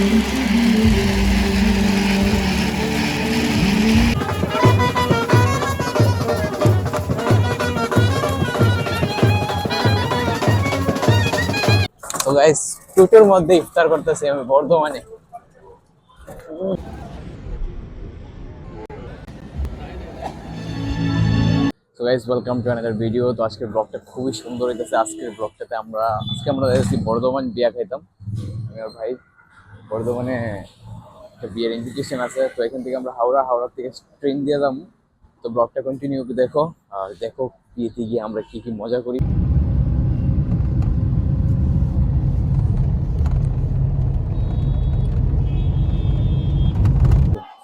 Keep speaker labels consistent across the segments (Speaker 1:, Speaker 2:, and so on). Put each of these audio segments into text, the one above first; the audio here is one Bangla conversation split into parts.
Speaker 1: তো গাইস টুটুর মধ্যে ইফতার করতেছি আমি বর্ধমানে। Guys welcome to another video তো আজকের ব্লগটা খুবই সুন্দর হইতেছে। আজকের ব্লগটাতে আমরা আজকে আমরা বর্ধমান বিয়া খাইতাম। আমি আর ভাই। বর্ধমানে একটা বিয়ের ইনভিটেশন আছে, তো এখান থেকে আমরা হাওড়া হাওড়া থেকে ট্রেন দিয়ে যাব। তো ব্লগটা কন্টিনিউ দেখো, আর দেখো বিয়েতে গিয়ে আমরা কি কি মজা করি।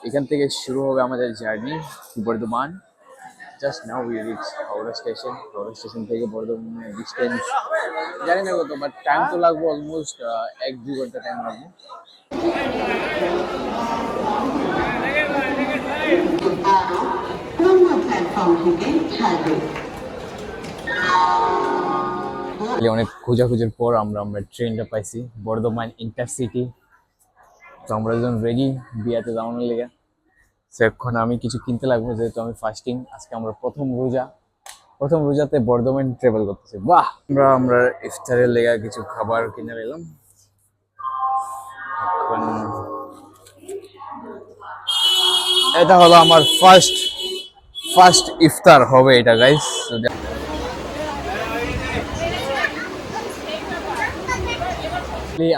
Speaker 1: এখান থেকে শুরু হবে আমাদের journey Bardhaman. Just now we reach Howrah station Howrah station থেকে বর্ধমানের ডিস্টেন্স জানি না কত বাট টাইম তো লাগবে অলমোস্ট এক দু ঘণ্টা টাইম লাগবে।
Speaker 2: ছাড়বে
Speaker 1: অনেক খোঁজাখুঁজির পর আমরা আমরা ট্রেনটা পাইছি, বর্ধমান ইন্টারসিটি তো আমরা যখন রেডি বিয়াতে যাওয়ানোর লেগে। তো এখন আমি কিছু কিনতে লাগবো, যেহেতু আমি ফাস্টিং আজকে আমরা প্রথম রোজা। প্রথম রোজাতে বর্ধমান ট্রাভেল করতেছি। বাহ! আমরা আমরা ইফতারের লেগে কিছু খাবার কিনে নিলাম। এখন এটা হলো আমার ফার্স্ট ফার্স্ট ইফতার হবে এটা গাইস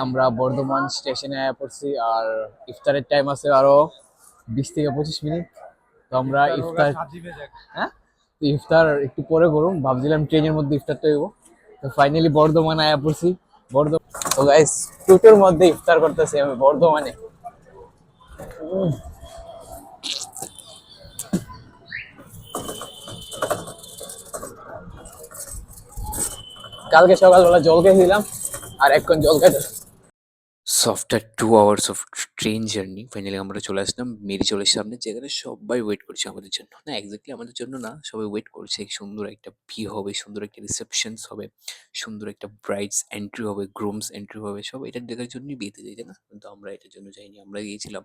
Speaker 1: আমরা বর্ধমান স্টেশনে পড়ছি আর ইফতারের টাইম আছে আরও বিশ থেকে পঁচিশ মিনিট। তো আমরা ইফতার হ্যাঁ? তো ইফতার একটু পরে করুন। ভাবছিলাম ট্রেনের মধ্যে ইফতারটা হইব তো ফাইনালি বর্ধমান আয়া পড়ছি। বর্ধমান তো গাইস টুটোর মধ্যে ইফতার করতেছি আমি বর্ধমানে। কালকে সকালবেলা জল খেয়েছিলাম, আর এখন জল খাইতে
Speaker 3: after two hours of train journey finally আমরা চলে আসলাম মেরি মেরিচলের সামনে যেখানে সবাই ওয়েট করছে আমাদের জন্য। না এক্স্যাক্টলি আমাদের জন্য না সবাই ওয়েট করছে সুন্দর একটা ভি হবে সুন্দর একটা রিসেপশনস হবে সুন্দর একটা ব্রাইডস এন্ট্রি হবে গ্রুমস এন্ট্রি হবে সব এটা দেখার জন্যই বিয়েতে যাই না? কিন্তু আমরা এটার জন্য যাইনি আমরা গিয়েছিলাম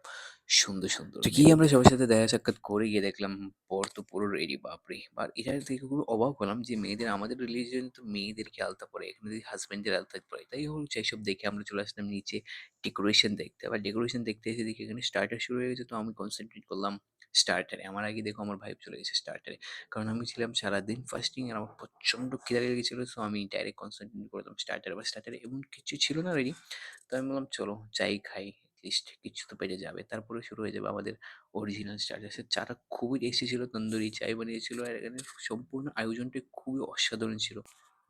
Speaker 3: সুন্দর সুন্দর তো গিয়ে আমরা সবার সাথে দেখা সাক্ষাৎ করে গিয়ে দেখলাম পর তো পুরো রেডি বাপরে। আর এটা থেকে খুব অবাক হলাম যে মেয়েদের আমাদের রিলিজিয়ন তো মেয়েদেরকে আলতা পরে এখানে যদি হাজবেন্ডের আলতা পরে তাই হল সেই সব দেখে আমরা চলে আসলাম নিচে। ডেকোরেশন দেখতে। আবার ডেকোরেশন দেখতে এসে দেখি এখানে স্টার্টার শুরু হয়ে গেছে, তো আমি কনসেন্ট্রেট করলাম স্টার্টারে আমার আগে দেখো আমার ভাইব চলে গেছে স্টার্টারে কারণ আমি ছিলাম সারাদিন ফাস্টিং আর আমার প্রচণ্ড খিদা লেগে গেছিল সো আমি ডাইরেক্ট কনসেন্ট্রেট করলাম স্টার্টারে বা স্টার্টারে এমন কিছু ছিল না রেডি তো আমি বললাম, চলো চাই খাই লিস্ট কিছু তো পেটে যাবে। তারপরে শুরু হয়ে যাবে আমাদের অরিজিনাল স্টার্টার সে চাটা খুবই টেস্টি ছিল, তন্দুরি, চাই বানিয়েছিল, আর এখানে সম্পূর্ণ আয়োজনটা খুবই অসাধারণ ছিল।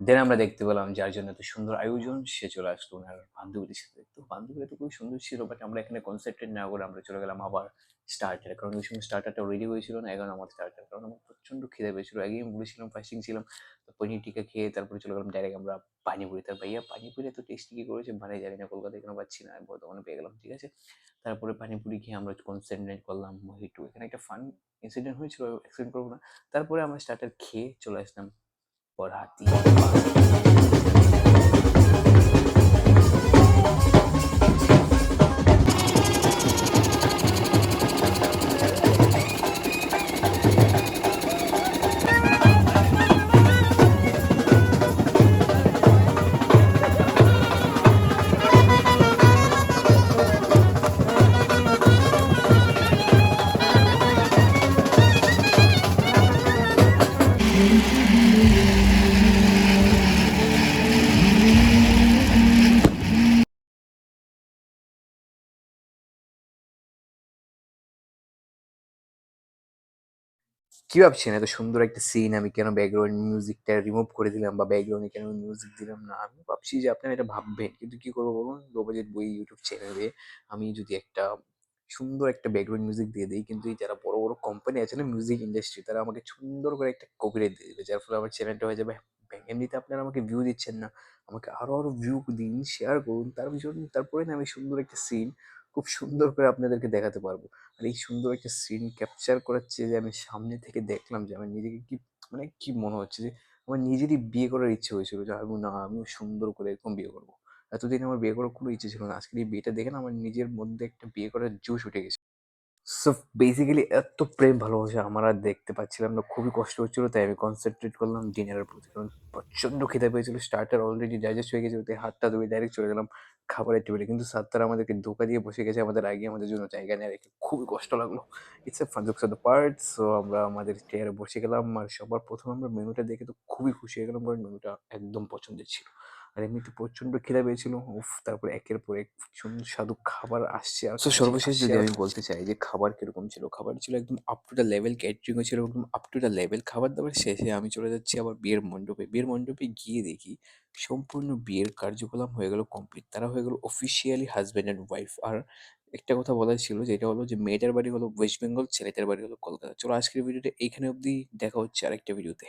Speaker 3: দেন আমরা দেখতে পেলাম যার জন্য এত সুন্দর আয়োজন, সে চলে আসলো ওনার বান্ধবীদের সাথে। তো বান্ধবীরা তো খুবই সুন্দর ছিল বাট আমরা এখানে কনসেন্ট্রেট না করে আমরা চলে গেলাম আবার স্টার্টার কারণ ওই সময় স্টার্টারটা রেডি হয়েছিল না, এখন আমার স্টার্টার কারণ আমার প্রচণ্ড খিদে পেয়েছিল। আগে আমি বলেছিলাম ফাস্টিং ছিলাম। তো পনির টিকা খেয়ে তারপরে চলে গেলাম ডাইরেক্ট আমরা পানিপুরি। তার ভাইয়া পানিপুরি এত টেস্টি কি করেছে? মানে জানি না, কলকাতায় কেন পাচ্ছি না, আমি বর্তমানে পেয়ে গেলাম, ঠিক আছে? তারপরে পানিপুরি খেয়ে আমরা কনসেন্ট্রেট করলাম মহিটু। এখানে একটা ফান ইনসিডেন্ট হয়েছিল এক্সপ্লেন করব না। তারপরে আমরা স্টার্টার খেয়ে চলে আসলাম por a ti. কি ভাবছেন? এত সুন্দর একটা সিন আমি কেন ব্যাকগ্রাউন্ড মিউজিকটা রিমুভ করে দিলাম বা ব্যাকগ্রাউন্ডে কেন মিউজিক দিলাম না? আমি ভাবছি যে আপনারা এটা ভাববেন। কিন্তু কি করব বলুন? লো বাজেট বই ইউটিউব চ্যানেলে আমি যদি একটা সুন্দর একটা ব্যাকগ্রাউন্ড মিউজিক দিয়ে দিই, কিন্তু এই যারা বড় বড় কোম্পানি আছে না মিউজিক ইন্ডাস্ট্রি তারা আমাকে সুন্দর করে একটা কপিরাইট দিয়ে দেবে, যার ফলে আমার চ্যানেলটা হয়ে যাবে। এমনিতে আপনারা আমাকে ভিউ দিচ্ছেন না। আমাকে আরও আরও ভিউ দিন শেয়ার করুন। তার জন্য, তারপরে না আমি সুন্দর একটা সিন খুব সুন্দর করে আপনাদেরকে দেখাতে পারব। আর এই সুন্দর একটা সিন ক্যাপচার করার চেয়ে যে, আমি সামনে থেকে দেখলাম যে, আমার নিজেকে কি মানে কি মনে হচ্ছে যে, আমার নিজেরই বিয়ে করার ইচ্ছে হয়েছিল। যে আমি না, আমিও সুন্দর করে এরকম বিয়ে করব। এতদিন আমার বিয়ে করার কোনো ইচ্ছে ছিল না। আজকের এই বিয়েটা দেখে না, আমার নিজের মধ্যে একটা বিয়ে করার জোশ উঠে গেছে। সো বেসিক্যালি এত প্রেম ভালোবাসা আমার দেখতে পাচ্ছিলাম না। খুবই কষ্ট হচ্ছিল, তাই আমি কনসেন্ট্রেট করলাম। ডিনারের প্রতি কারণ প্রচণ্ড খিদে পেয়েছিল। স্টার্টার অলরেডি ডাইজেস্ট হয়ে গেছে ওতে হাতটা ধুয়ে ডাইরেক্ট চলে গেলাম খাবারের টেবিলে কিন্তু সাত্তার আমাদেরকে ধোকা দিয়ে বসে গেছে আমাদের আগে, আমাদের জন্য জায়গা নিয়ে রেখে খুবই কষ্ট লাগল। It's a fun the part so আমরা আমাদের চেয়ারে বসে গেলাম। আর সবার প্রথম আমরা মেনুটা দেখে তো খুবই খুশি হয়ে গেলাম, কারণ মেনুটা একদম পছন্দের ছিল। আর এমনিতে প্রচণ্ড খিদে পেয়েছিল। উফ তারপরে একের পর এক সুস্বাদু খাবার আসছে। আর
Speaker 1: সর্বশেষ যদি আমি
Speaker 3: বলতে চাই যে খাবার কীরকম ছিল? খাবার ছিল একদম আপ টু দ্য লেভেল ক্যাটারিংও ছিল একদম আপ টু দ্য লেভেল খাবার দাবার। শেষে আমি চলে যাচ্ছি আবার বিয়ের মণ্ডপে। বিয়ের মণ্ডপে গিয়ে দেখি সম্পূর্ণ বিয়ের কার্যকলাপ হয়ে গেল কমপ্লিট তারা হয়ে গেল অফিসিয়ালি হাজব্যান্ড অ্যান্ড ওয়াইফ আর একটা কথা বলার ছিল যেটা হলো যে মেয়েটার বাড়ি হলো ওয়েস্ট বেঙ্গল ছেলেটার বাড়ি হলো কলকাতা। চলো আজকের ভিডিওটা এইখানে অবধি দেখা হচ্ছে আরেকটা ভিডিওতে